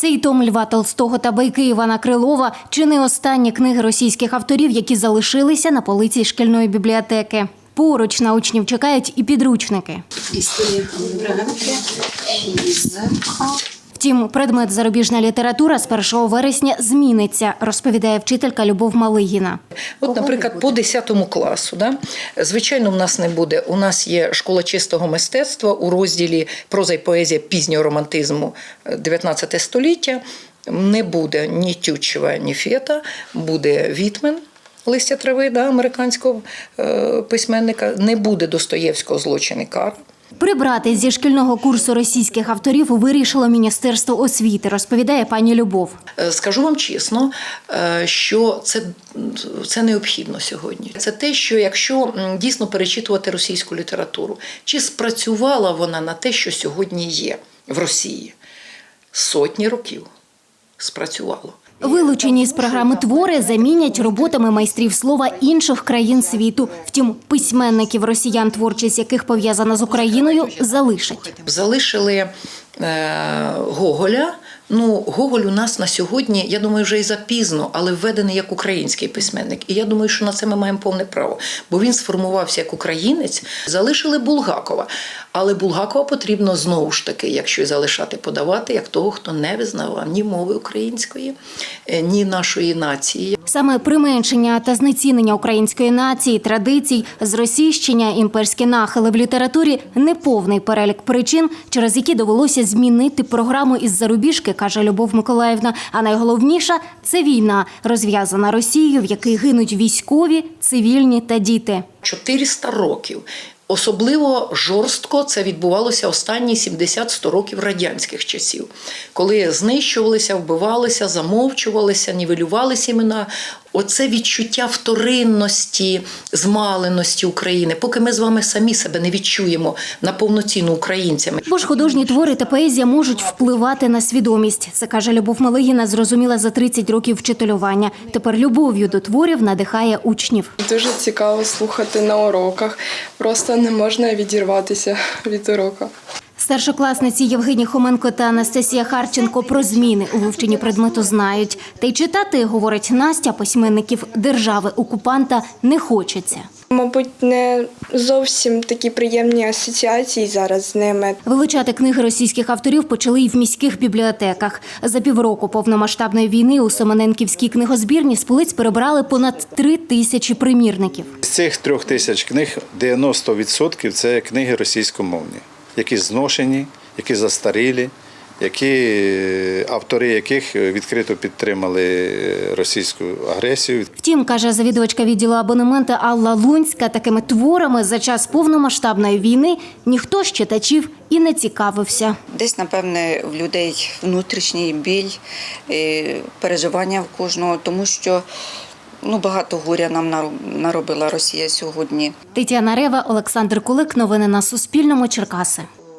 Це і том Льва Толстого та байки Івана Крилова чи не останні книги російських авторів, які залишилися на полиці шкільної бібліотеки. Поруч на учнів чекають і підручники. Історія фізика. Втім, предмет зарубіжна література з 1 вересня зміниться, розповідає вчителька Любов Малигіна. От, наприклад, по 10 класу, да? звичайно, в нас не буде. У нас є школа чистого мистецтва у розділі проза і поезія пізнього романтизму е, 19 століття. Не буде ні Тютчева, ні Фета, буде Вітмен. Листя трави да, американського е, письменника, не буде Достоєвського злочин і кар. Прибрати зі шкільного курсу російських авторів вирішило Міністерство освіти, розповідає пані Любов. Е, Скажу вам чесно, е, що це, це необхідно сьогодні. Це те, що якщо дійсно перечитувати російську літературу, чи спрацювала вона на те, що сьогодні є в Росії? Сотні років спрацювало. Вилучені з програми твори замінять роботами майстрів слова інших країн світу. Втім, письменників росіян, творчість яких пов'язана з Україною, залишать. Залишили е, Гоголя. Ну, Гоголь у нас на сьогодні, я думаю, вже і запізно, але введений як український письменник. І я думаю, що на це ми маємо повне право, бо він сформувався як українець. Залишили Булгакова. Але Булгакова потрібно знову ж таки, якщо і залишати подавати, як того, хто не визнавав ні мови української, е, ні нашої нації. Саме применшення та знецінення української нації, традицій, зросійщення, імперські нахили в літературі неповний перелік причин, через які довелося змінити програму із зарубіжки, каже Любов Миколаївна. А найголовніша це війна, розв'язана Росією, в якій гинуть військові, цивільні та діти. 400 років. Особливо жорстко це відбувалося останні 70-100 років радянських часів, коли знищувалися, вбивалися, замовчувалися, нівелювалися імена. Оце відчуття вторинності, змаленості України, поки ми з вами самі себе не відчуємо на повноцінну українцями. Бо ж художні твори та поезія можуть впливати на свідомість. Це каже Любов Малигіна, зрозуміла за 30 років вчителювання. Тепер любов'ю до творів надихає учнів. Дуже цікаво слухати на уроках. Просто не можна відірватися від урока. Старшокласниці Євгенія Хоменко та Анастасія Харченко про зміни у вивченні предмету знають. Та й читати, говорить Настя, письменників держави окупанта не хочеться. Мабуть, не зовсім такі приємні асоціації зараз з ними. Вилучати книги російських авторів почали і в міських бібліотеках. За півроку повномасштабної війни у Семененківській книгозбірні з полиць перебрали понад три тисячі примірників. З цих трьох тисяч книг 90% це книги російськомовні, які зношені, які застарілі, які е, автори яких відкрито підтримали е, російську агресію. Втім, каже завідувачка відділу абонемента Алла Лунська, такими творами за час повномасштабної війни ніхто з читачів і не цікавився. Десь, напевне, в людей внутрішній біль, е, переживання в кожного, тому що ну, багато горя нам наробила Росія сьогодні. Тетяна Рева, Олександр Кулик. Новини на Суспільному. Черкаси.